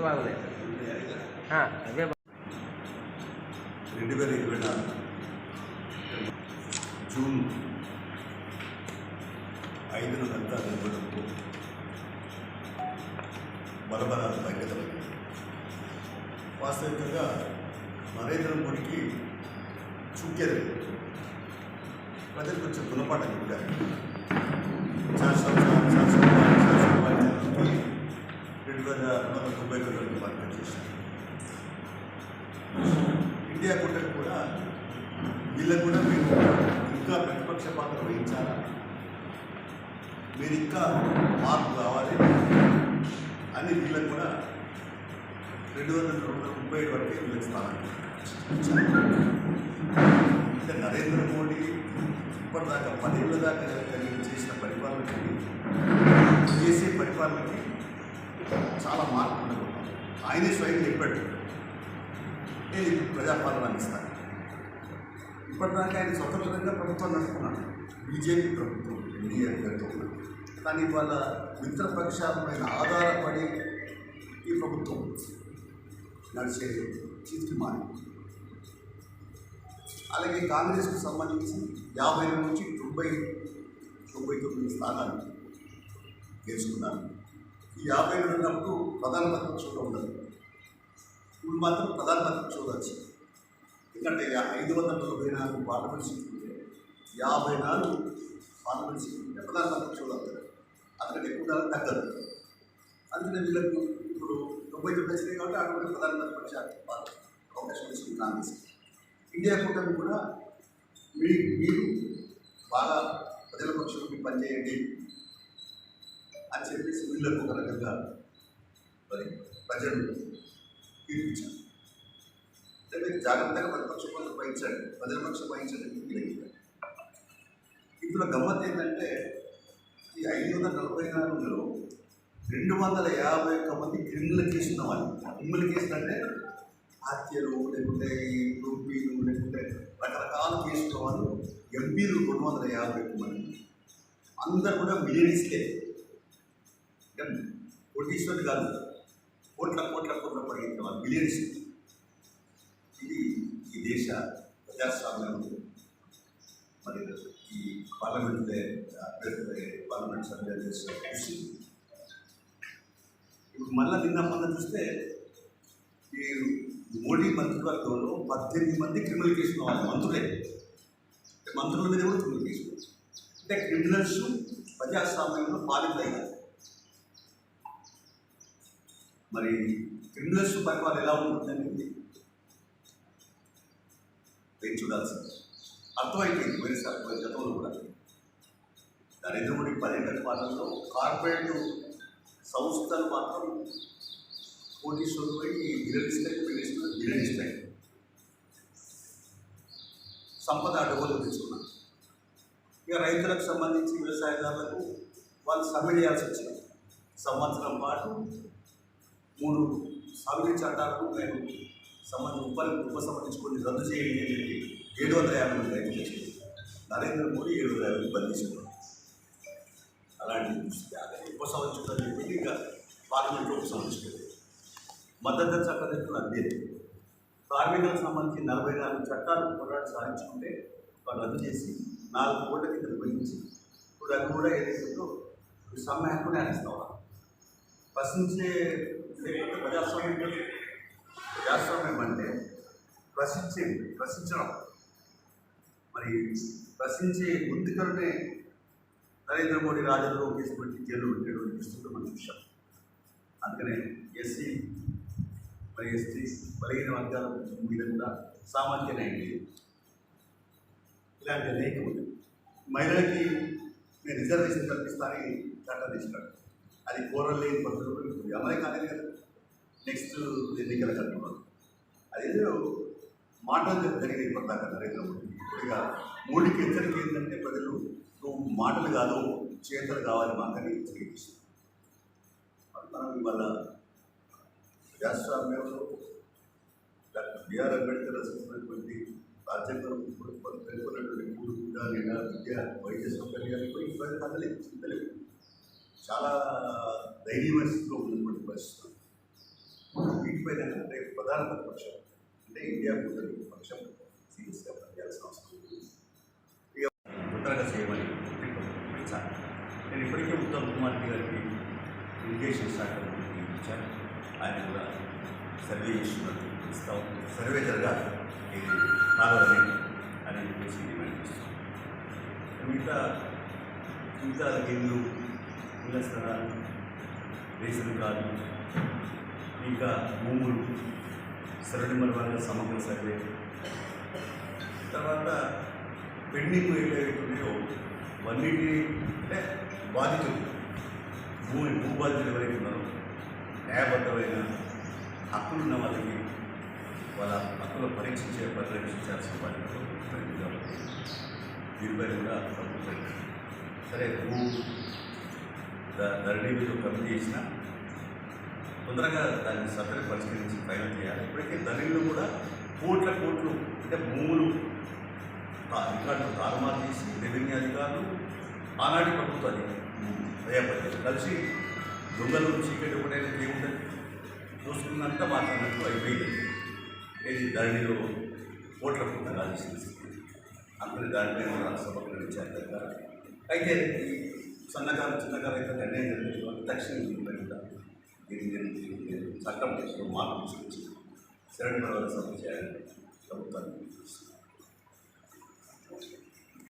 ఆ, అవే రెండు వేల ఇరవై నాలుగు. జూన్ ఐదున అంతా నిలబడంతో బలబలాలు బయటపడింది వాస్తవికంగా నరేంద్ర మోడీకి చుక్కేది ప్రజలు కొంచెం గుణపాఠం చెప్పారు. ప్రతిపక్ష పాత్ర వహించాలా? మీరు ఇంకా మార్పు కావాలి అని వీళ్ళకు కూడా రెండు వందల ముప్పై ఏడు వరకు వీళ్ళకి స్థానం. ఇచ్చారు. నరేంద్ర మోడీ ఇప్పటిదాకా పదేళ్ళ దాకా నేను చేసిన పరిపాలనకి చేసే పరిపాలనకి చాలా మార్పు ఉండదు ఆయనే స్వయం చెప్పాడు. నేను ఇప్పుడు ప్రజాపాలన అందిస్తాను. ఇప్పటిదాకా ఆయన స్వతంత్రంగా ప్రభుత్వం నడుపుకున్నాడు బీజేపీ ప్రభుత్వం ఎన్డీఏ ప్రభుత్వం. కానీ వాళ్ళ మిత్రపక్షాలపైన ఆధారపడి ఈ ప్రభుత్వం నడిచే స్థితికి మారింది. అలాగే కాంగ్రెస్కు సంబంధించి యాభై నుంచి తొంభై తొంభై తొమ్మిది స్థానాలు గెలుచుకున్నారు. ఈ యాభై ఉన్నప్పుడు ప్రధాన ప్రతిపక్షంలో ఉండదు. ఇప్పుడు మాత్రం ప్రధాన ప్రతిపక్షంలో వచ్చింది. ఎందుకంటే ఐదు వందల నలభై నాలుగు పార్లమెంట్ సీట్లు యాభై నాలుగు పార్లమెంట్ సీట్లు ఉంటే ప్రధాన ప్రతిపక్షంలో వస్తారు ఎక్కువ తగ్గదు అందుకనే వీళ్ళకు ఇప్పుడు తొంభై తొమ్మిది వచ్చినాయి కాబట్టి అటువంటి ప్రధాన ప్రతిపక్ష అవకాశం వచ్చింది కాంగ్రెస్ ఇండియా కూటమి కూడా మీ మీరు బాగా ప్రజల పక్షంలో పనిచేయండి అని చెప్పేసి వీళ్ళకు ఒక రకంగా మరి ప్రజలు తీర్పించారు మీరు జాగ్రత్తగా ప్రతిపక్ష కోసం వహించండి. ప్రజల పక్షం వహించండి అని ఇందులో గమ్మత్ ఏంటంటే ఈ ఐదు వందల నలభై నాలుగులో రెండు వందల యాభై ఒక్క మంది క్రిమినల్ కేసు ఉన్న వాళ్ళు క్రిమినల్ కేసులు అంటే హత్యలు లేకుంటే రూపీలు లేకుంటే రకరకాల కేసులు వాళ్ళు ఎంపీలు రెండు వందల యాభై ఒక్క మంది. అందరు కూడా మిలియనిస్టే కోటీశ్వరుడు కాదు. కోట్ల కోట్ల కోట్ల పరిగెత్తిన వాళ్ళు. మిలియనిస్ట్ దేశ ప్రజాస్వామ్యం మరి ఈ పార్లమెంట్ పార్లమెంట్ సభ్యులు చేసిన కృషి. ఇప్పుడు మళ్ళీ నిన్న మొన్న చూస్తే ఈ మోడీ మంత్రివర్గంలో పద్దెనిమిది మంది క్రిమినల్ కేసులు వాళ్ళు మంత్రులే. మంత్రుల మీద కూడా క్రిమినల్ కేసులు అంటే క్రిమినల్స్ ప్రజాస్వామ్యంలో పాలించలేదు మరి క్రిమినల్స్ పరిపాలన ఎలా ఉంటుందనేది వేచి చూడాల్సింది. అర్థమైపోయింది పోయినసారి గతంలో కూడా. నరేంద్ర మోడీ పర్యటన పాలనలో కార్పొరేట్ సంస్థలు మాత్రం కోటీశ్వరులు పోయి విరమిస్తాయి విరమిస్తారు సంపద అడవులు తెచ్చుకున్నారు. ఇక రైతులకు సంబంధించి వ్యవసాయదారులకు వాళ్ళు సమ్మె చేయాల్సి వచ్చింది. సంవత్సరం పాటు మూడు సాగునీటి చట్టాలను నేను సంబంధం ఉప ఉపసంహరించుకొని రద్దు చేయండి అని చెప్పి ఏడు వందల యాభై మంది రైతులు తెచ్చింది నరేంద్ర మోడీ ఏడు వందల యాభై బంద్ బంధించుకున్నారు అలాంటి ఉపసంహరించుకుందని చెప్పి ఇంకా పార్లమెంట్లో ఉపసంహరించుకోలేదు మద్దతు చట్టం తెచ్చుకుని అదే కార్మికులకు సంబంధించి నలభై నాలుగు చట్టాలు పోరాట సాధించుకుంటే వాళ్ళు రద్దు చేసి నాలుగు కోట్ల కింద పోయించి ఇప్పుడు అది కూడా ఏదైతుందో సమ్మె హక్కునే అనేస్తా ఉన్నారు ప్రశ్నించే లేకపోతే ప్రజాస్వామ్యం అంటే- అంటే ప్రశ్నించే ప్రశ్నించడం. మరి ప్రశ్నించే ముందుకనే నరేంద్ర మోడీ రాజులో తీసుకొచ్చి జైలు పెట్టడం చూస్తుంటే మనం చూసాం అందుకనే ఎస్సీ మరి ఎస్టీ బలహీన వర్గాల మీద కూడా సామాజిక న్యాయం ఇలాంటి అనేక ఉంది మహిళలకి నేను రిజర్వేషన్ కల్పిస్తానని చట్టం తెచ్చినాడు అది కోరల్ లేని పద్ధతిలో ఇప్పుడు అమలే కాలేదు కదా. నెక్స్ట్ ఎన్నికల కట్టుకున్నాడు అదేదో మాటలు జరిగింది ఇప్పటిదాకా నరేంద్ర మోడీ. ఇప్పుడుగా మోడీకి హెచ్చరిక ఏంటంటే ప్రజలు నువ్వు మాటలు కాదు చేతలు కావాలి మాత్రమే హెచ్చరిక మనం ఇవాళ ప్రజాస్వామ్యంలో డాక్టర్ బిఆర్ అంబేద్కర్ రచించినటువంటి రాజ్యాంగం పేర్కొన్నటువంటి మూడు విధాలైన విద్య వైద్య సౌకర్యాలపై ఇబ్బంది కదలేదు చింతలేదు చాలా ధైర్యమైన స్థితిలో ఉన్నటువంటి పరిస్థితులు. వీటిపైన రేపు ప్రధాన ప్రతిపక్షం అంటే ఇండియా కూటమి పక్షం సీరియస్గా పనిచేయాల్సిన అవసరం ఇక తొందరగా చేయమని పెంచాలి నేను ఇప్పటికే ఉత్తమ్ కుమార్ గారికి ఇరిగేషన్ శాఖ మంత్రికి ఇచ్చాను ఆయన కూడా సర్వే చేస్తున్నట్టు ఇస్తాం సర్వే జరగాలి. ఇది కావాలని అని చెప్పేసి డిమాండ్ చేస్తాం మిగతా మిగతా ఇల్లు ఇళ్ళ స్థలాలు రేషన్ కార్డు ఇంకా భూములు సరడిమల వల్ల సమగ్ర సర్వే. తర్వాత పెండింగ్ ఏవైతే ఉన్నాయో అంటే బాధితులు. భూమి భూబాధితులు ఎవరైతే ఉన్నారో న్యాయబద్ధమైన హక్కులు ఉన్న వాళ్ళకి వాళ్ళ హక్కులు పరీక్షించే పరిరక్షించాల్సిన బాధ్యతలు కాబట్టి దీనిపై కూడా ప్రభుత్వం సరే భూ ద- ధరణి మీద కమిటీ చేసిన తొందరగా దాన్ని సభ్యులు పరిష్కరించి ఫైనల్ చేయాలి. ఇప్పటికే దళితులు కూడా కోట్ల కోట్లు అంటే భూములు తా- తారుమారు చేసి రెవెన్యూ అధికారులు ఆనాటి ప్రభుత్వ అధికారులు దయాపతి కలిసి దొంగలు చీకటి ఒకటైనా ఏముంటుంది చూసుకున్నంత మాట్లాడినట్టు అయిపోయింది ఏది? ధరణిలో కోట్ల కోట్ల రాజేసిన అందరి దానిపైన కూడా సభకు నడిచారు అయితే ఈ సన్నకారు చిన్నకారు అయితే నిర్ణయం జరిగింది. తక్షణం నేను చట్టం చేసిన మార్పు తీసుకొచ్చి శరణ్ సభ చేయాలని ప్రభుత్వాన్ని